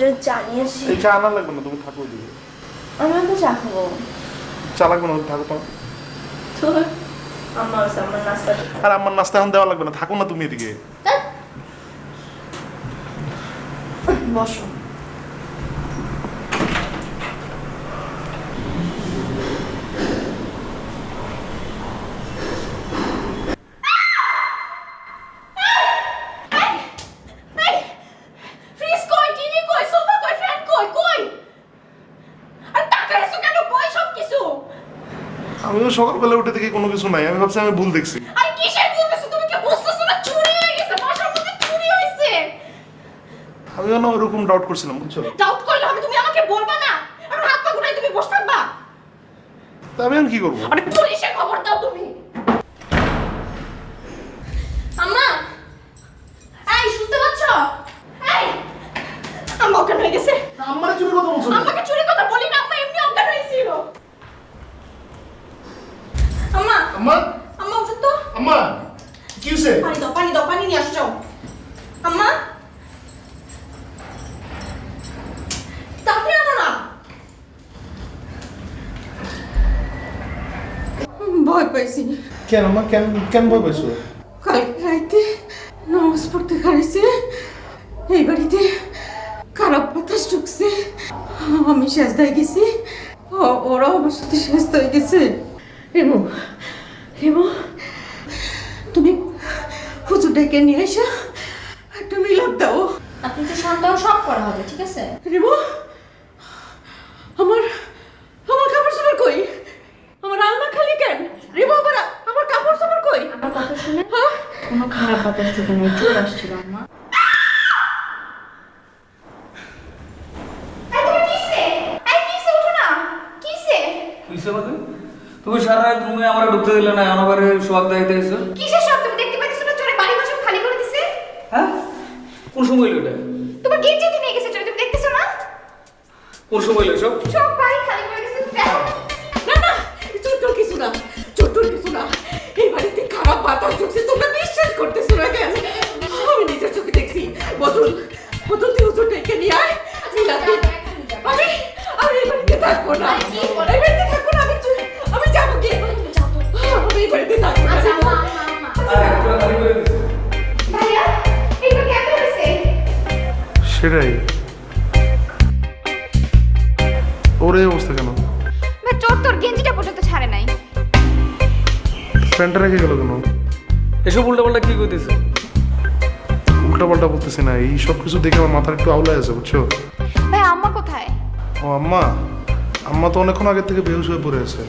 যে চা নিয়ে আসি এই চা আনা লাগবে না তুমি থাকো আমি তো চা খাব। চা লাগবে না থাকো তো। আর আমার নাস্তা এখন দেওয়া লাগবে না থাকো না তুমি এদিকে। বসো ফ্রিজ কই টিভি কই সোফা কই ফ্যান কই কই আর টাকা এসো কেন কই সব কিছু আমিও সকালবেলা উঠে দেখি কোনো কিছু নাই। আমি ভাবছি আমি ভুল দেখছি। আরে কিসের বলতেছো তুমি কি বুঝতেছো না? চুরি হয়ে গেছে বাসার মধ্যে চুরি হয়েছে। আমিও না ওরকম ডাউট করছিলাম বুঝছ? ডাউট করলে হবে তুমি আমাকে বলবা না? আর হাত পা তুমি বসে থাকবা? তা আমি এখন কি করব? আরে পুলিশে খবর দাও তুমি আম্মা এই শুনতে পাচ্ছ এই আম্মা অজ্ঞান হয়ে গেছে আমার চুরি কথা বলছো আমাকে চুরি কথা বলি না আম্মা এমনি অজ্ঞান হয়েছিল আম্মা আম্মা উঠো তো আম্মা কি হয়েছে পানি দাও পানি দাও পানি নিয়ে আসো যাও আম্মা তাড়াতাড়ি আনো না ভয় পাইছি কেন আম্মা কেন কেন ভয় পাইছো কালকে রাইতে নামাজ পড়তে হারিয়েছে এই বাড়িতে খারাপ বাতাস ঢুকছে আমি সেজদায় গেছি ওরাও আমার সাথে সেজদা হয়ে গেছে রেমু তুমি হুজুর ডেকে নিয়ে এসো একটা মিলাদ দাও। আপনি তো শান্ত সব করা হবে ঠিক আছে? রেমু আমার আমার কাপড় চোপড় কই? আমার আলমা খালি কেন? রেমু আমার আমার কাপড় চোপড় কই? আমার কথা শুনে হ্যাঁ? কোনো খারাপ বাতাস ঢুকে নেই চোর আসছিল আম্মা কিসে কিসে উঠো না। কিসে কিসে বাদে তুমি সারা রাত রুমে আমার ঢুকতে দিলে না অনবারে সোয়াগ দেখাইতে এসো কিসের সব তুমি দেখতে পাইতেছো না চোরে বাড়ি সব খালি করে দিছে? হ্যাঁ? কোন সময় এলো এটা? তোমার গেঞ্জি তো নিয়ে গেছে চোরে তুমি দেখতেছো না? কোন সময় এলো সব সব বাড়ি খালি করে দিছে না না চোট্টর কিছু না চোট্টর কিছু না। এই বাড়িতে খারাপ বাতাস ঢুকছে তোমরা বিশ্বাস করতেছো না কেন? আমি নিজের চোখে দেখছি বদল বদল তুই হুজুর ডেকে নিয়ে আয় দিন। আমি আমি এই বাড়িতে থাকব না। সেটাই। ওর এই অবস্থা কেন? ভাই চোর তোর গেঞ্জিটা পর্যন্ত ছাড়ে নাই। প্যান্টটা রেখে গেল কেন? এসব উল্টা পাল্টা কি করতেছে? উল্টা পাল্টা বলতেছি না এই সব কিছু দেখে আমার মাথার একটু আউলায় আছে বুঝছ? ভাই আম্মা কোথায়? ও আম্মা আম্মা তো অনেকক্ষণ আগে থেকে বেহুশ হয়ে পড়ে আছে।